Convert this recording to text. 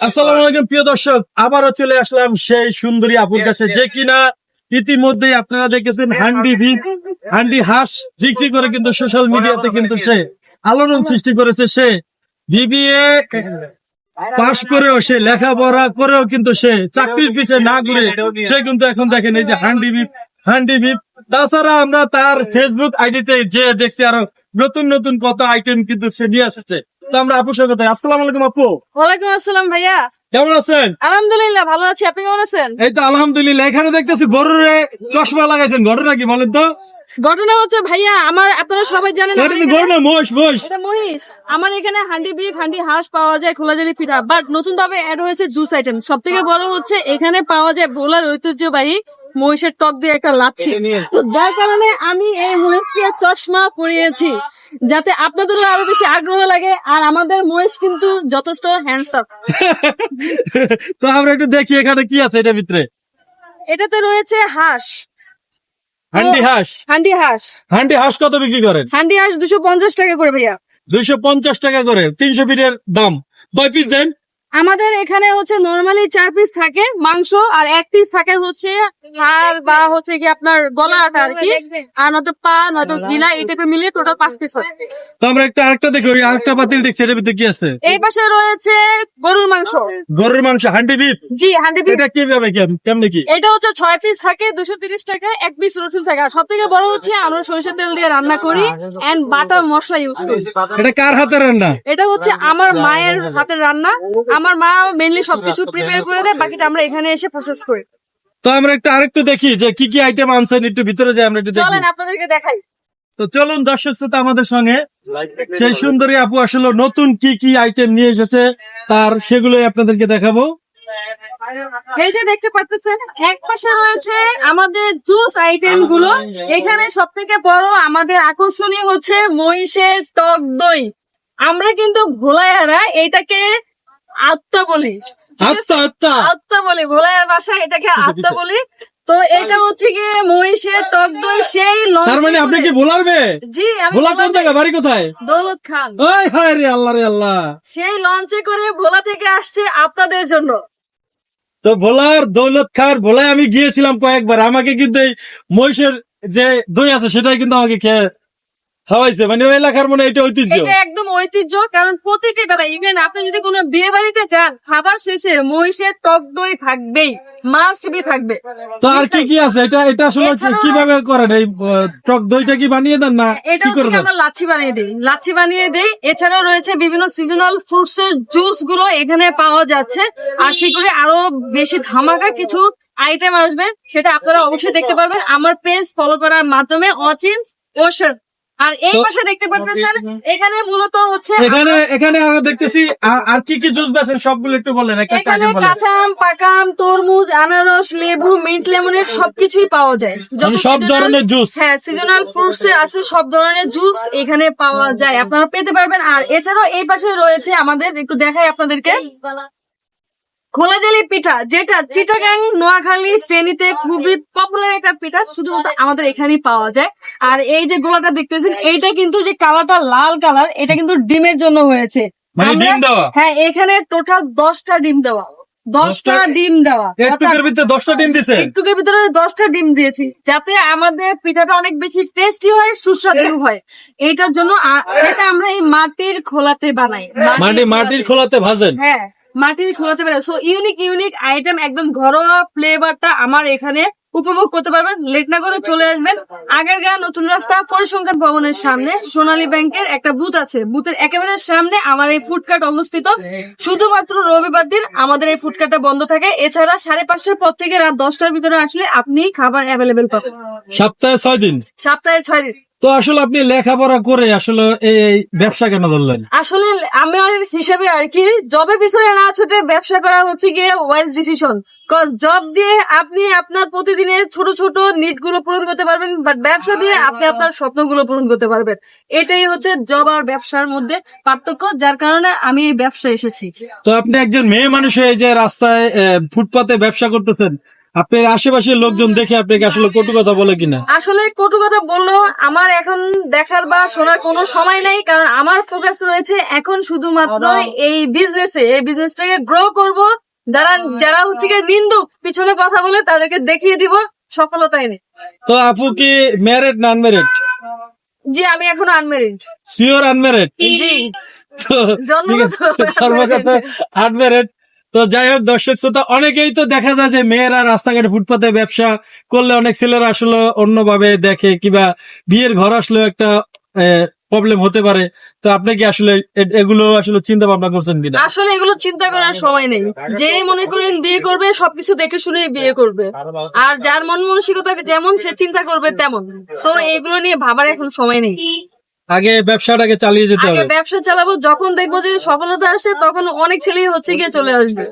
আসসালামু আলাইকুম প্রিয় দর্শক। আবারও চলে আসলাম সেই সুন্দরী আপুর কাছে। যে কিনা ইতিমধ্যে আপনারা দেখেছেন হান্ডি ভিপ হান্ডি হাঁস বিক্রি করে কিন্তু সোশ্যাল মিডিয়াতে কিন্তু সে আলোড়ন সৃষ্টি করেছে। সে বিবিএ পাশ করেও সে লেখাপড়া করেও কিন্তু সে চাকরির পিছে না ঘুরে সে কিন্তু এখন দেখেন এই যে হান্ডি ভিপ হান্ডি ভিপ তাছাড়া আমরা তার ফেসবুক আইডিতে যে দেখছি আরও নতুন নতুন কত আইটেম কিন্তু সে নিয়ে এসেছে। তো আমরা আপুর সাথে কথা আসসালামু আলাইকুম আপু। ওয়ালাইকুম আসসালাম ভাইয়া। কেমন আছেন? আলহামদুলিল্লাহ ভালো আছি। আপনি কেমন আছেন? এই তো আলহামদুলিল্লাহ। এখানে দেখতেছি গরুর চশমা লাগাইছেন। ঘটনা কি বলেন তো? ঘটনা হচ্ছে ভাইয়া আমার আপনারা সবাই জানেন এটা মহিষ আমার এখানে হান্ডি বিফ হান্ডি হাঁস পাওয়া যায় খোলা জালি পিঠা। বাট নতুন ভাবে অ্যাড হয়েছে জুস আইটেম সব থেকে বড় হচ্ছে এখানে পাওয়া যায় ভোলার ঐতিহ্যবাহী মহিষের টক দিয়ে একটা লাচ্ছি। তো যার কারণে আমি এই মহিষকে চশমা পরিয়েছি। যাতে আপনাদেরও আরও বেশি আগ্রহ লাগে আর আমাদের মহেশ কিন্তু যথেষ্ট হ্যান্ডসাম তো আমরা একটু দেখি এখানে কি আছে এটা ভিতরে। এটাতে রয়েছে হাঁস। হান্ডি হাঁস? হান্ডি হাঁস। হান্ডি হাঁস কত বিক্রি করেন? হান্ডি হাঁস দুশো পঞ্চাশ টাকা করে ভাইয়া। দুইশো পঞ্চাশ টাকা করে তিনশো ফিটের দাম। কয় পিস দেন? আমাদের এখানে হচ্ছে নর্মালি চার পিস থাকে মাংস আর এক পিস থাকে হচ্ছে হাড় বা হচ্ছে কি আপনার গলাটা আর কি। আর নয়তো পা নয়তো গিলা। এই টাইপের মিলিয়ে টোটাল পাঁচ পিস হয়। তো আমরা একটা আরেকটা দেখি ওই আরেকটা পাতিল দেখছি এটার ভিতরে কি আছে? এই পাশে রয়েছে গরুর মাংস। গরুর মাংস হান্ডি বিপ জি হান্ডি এটা কীভাবে কেম- কেমনে কি? এটা হচ্ছে ছয় পিস থাকে দুশো তিরিশ টাকা এক পিস রসুন থাকে। আর সব থেকে বড় হচ্ছে আমরা সরিষার তেল দিয়ে রান্না করি এন্ড বাটার মশলা ইউজ করি। এটা কার হাতে রান্না? এটা হচ্ছে আমার মায়ের হাতের রান্না। আমার মা মেনলি সবকিছু প্রিপেয়ার করে দেয় বাকিটা আমরা এখানে এসে প্রসেস করি। তো আমরা একটু আরেকটু দেখি যে কি কি আইটেম আনছেন একটু ভিতরে যাই আমরা একটু দেখি। চলেন আপনাদেরকে দেখাই। তো চলুন দর্শক শ্রোতা আমাদের সঙ্গে। সেই সুন্দরী আপু আসলে নতুন কি কি আইটেম নিয়ে এসেছে তার সেগুলোই আপনাদেরকে দেখাবো। এই যে দেখতে পাচ্ছেন এক পাশে রয়েছে আমাদের জুস আইটেমগুলো। এখানে সব থেকে বড় আমাদের আকর্ষণীয় হচ্ছে মহিষের টক দই। আমরা কিন্তু ভোলায়ারা এটাকে আত্মা বলি? আচ্ছা আচ্ছা আত্মা বলি ভোলায়ার ভাষায় এটাকে আত্মা বলি। তো এটা হচ্ছে গিয়ে মহিষের টক দই সেই তার মানে আপনি কি ভোলারবে জি আমি ভোলা কোন জায়গা? বাড়ি কোথায়? দৌলত খান। ওই হায় রে আল্লাহ রে আল্লাহ। সেই লঞ্চে করে ভোলা থেকে আসছে আপনাদের জন্য। তো ভোলার দৌলত খার ভোলায় আমি গিয়েছিলাম কয়েকবার। আমাকে কিন্তু এই মহিষের যে দই আছে সেটাই কিন্তু আমাকে খেয়ে খাওয়াইছে মানে ওই এলাকার মনে এটা ঐতিহ্য। এটা একদম ঐতিহ্য কারণ প্রতিটি বেলা ইভেন আপনি যদি কোনো বিয়ে বাড়িতে যান খাবার শেষে মহিষের টক দই থাকবেই মাস্ট বি থাকবে। তো আর কি কি আছে? এটা এটা আসলে কীভাবে করেন? এই টক দইটা কি বানিয়ে দেন না এটা কি হচ্ছে করে কি দেন? আমরা লাচ্ছি বানিয়ে দিই। লাচ্ছি বানিয়ে দিই। এছাড়াও রয়েছে বিভিন্ন সিজনাল ফ্রুটস এর জুসগুলো এখানে পাওয়া যাচ্ছে। আর সেগুলো আরও বেশি ধামাকা কিছু আইটেম আসবে সেটা আপনারা অবশ্যই দেখতে পারবেন। আমার পেজ ফলো করার মাধ্যমে অচিন্স ওশন আর এই পাশে দেখতে পাচ্ছেন এখানে মূলত হচ্ছে এখানে এখানে আরও দেখতেছি আর কি কি জুস বেছেন সবগুলো একটু বলেন এখানে আইটেম বলেন। কাঁচা আম পাকা আম তরমুজ আনারস লেবু মিন্ট লেমনের সবকিছুই পাওয়া যায়। মানে সব ধরনের জুস হ্যাঁ সিজনাল ফ্রুটস আছে সব ধরনের জুস এখানে পাওয়া যায়। আপনারা পেতে পারবেন। আর এছাড়াও এই পাশে রয়েছে আমাদের একটু দেখাই আপনাদেরকে। খোলা জালি পিঠা যেটা চিটাগাং নোয়াখালী শ্রেণীতে খুবই পপুলার একটা পিঠা শুধুমাত্র আমাদের এখানেই পাওয়া যায়। আর এই যে গোলাটা দেখতেছেন এইটা কিন্তু যে কালারটা লাল কালার এটা কিন্তু ডিমের জন্য হয়েছে। মানে হ্যাঁ এখানে টোটাল দশটা ডিম দেওয়া। দশটা ডিম দেওয়া। একটুকের ভিতরে দশটা ডিম দিছে? একটুকের ভিতরে দশটা ডিম দিয়েছি যাতে আমাদের পিঠাটা অনেক বেশি টেস্টি হয় সুস্বাদু হয়। এইটার জন্য আমরা এই মাটির খোলাতে বানাই মানে মাটির খোলাতে ভাজেন? হ্যাঁ। মাটির খোলাতে পারে সো ইউনিক ইউনিক আইটেম একদম ঘরোয়া ফ্লেভারটা আমার এখানে উপভোগ করতে পারবেন। লেট না করে চলে আসবেন। আগের গা নতুন রাস্তা পরিসংখ্যান ভবনের সামনে সোনালী ব্যাংকের একটা বুথ আছে। বুথের একেবারে সামনে আমার এই ফুডকার্ট অবস্থিত। শুধুমাত্র রবিবার দিন আমাদের এই ফুডকার্টটা বন্ধ থাকে। এছাড়া সাড়ে পাঁচটার পর থেকে রাত দশটার ভিতরে আসলে আপনি খাবার অ্যাভেলেবেল পাবেন। সপ্তাহে ছয় দিন। সপ্তাহে ছয় দিন। তো আসলে আপনি লেখাপড়া করে আসলে এই ব্যবসা কেন ধরলেন? আসলে আমার হিসেবে আর কি জবের পিছনে না ছুটে ব্যবসা করা হচ্ছে গিয়ে ওয়াইজ ডিসিশন জব দিয়ে আপনি আপনার প্রতিদিনের ছোট ছোট নিটগুলো পূরণ করতে পারবেন বাট ব্যবসা দিয়ে আপনি আপনার স্বপ্নগুলো পূরণ করতে পারবেন। এটাই হচ্ছে জব আর ব্যবসার মধ্যে পার্থক্য যার কারণে আমি এই ব্যবসা এসেছি। তো আপনি একজন মেয়ে মানুষ হয়ে যে রাস্তায় ফুটপাতে ব্যবসা করতেছেন আপনার আশেপাশের লোকজন দেখে আপনাকে আসলে কটু কথা বলে কিনা? আসলে কটু কথা বলল আমার এখন দেখার বা শোনার কোনো সময় নেই কারণ আমার ফোকাস রয়েছে এখন শুধুমাত্র এই বিজনেসে এই বিজনেসটাকে গ্রো করব যারা যারা হচ্ছে গিয়ে নিন্দুক পিছনে কথা বলে তাদেরকে দেখিয়ে দিব সফলতা এনে। তো আপু কি ম্যারেড না আনম্যারেড জি আমি এখনও আনমেরিড পিওর আনম্যারেড জি। তো জন্মগত সর্বগত আনম্যারেড তো যাই হোক, দর্শক শ্রোতা, অনেকেই তো দেখা যায় যে মেয়েরা রাস্তাঘাটে ফুটপাতে ব্যবসা করলে অনেক ছেলেরা আসলে অন্যভাবে দেখে কিবা বিয়ের ঘর আসলেও একটা প্রবলেম হতে পারে। তো আপনি কি আসলে এগুলো আসলে চিন্তা ভাবনা করছেন কিনা? আসলে এগুলো চিন্তা করার সময় নেই। যে মনে করেন বিয়ে করবে, সবকিছু দেখে শুনে বিয়ে করবে। আর যার মন মানসিকতা যেমন সে চিন্তা করবে তেমন। তো এগুলো নিয়ে ভাবার এখন সময় নেই। আগে ব্যবসাটাকে চালিয়ে যেতে হবে। ব্যবসা চালাবো যখন দেখব যে সফলতা আসে তখন অনেক ছেলেই হচ্ছে গিয়ে চলে আসবে।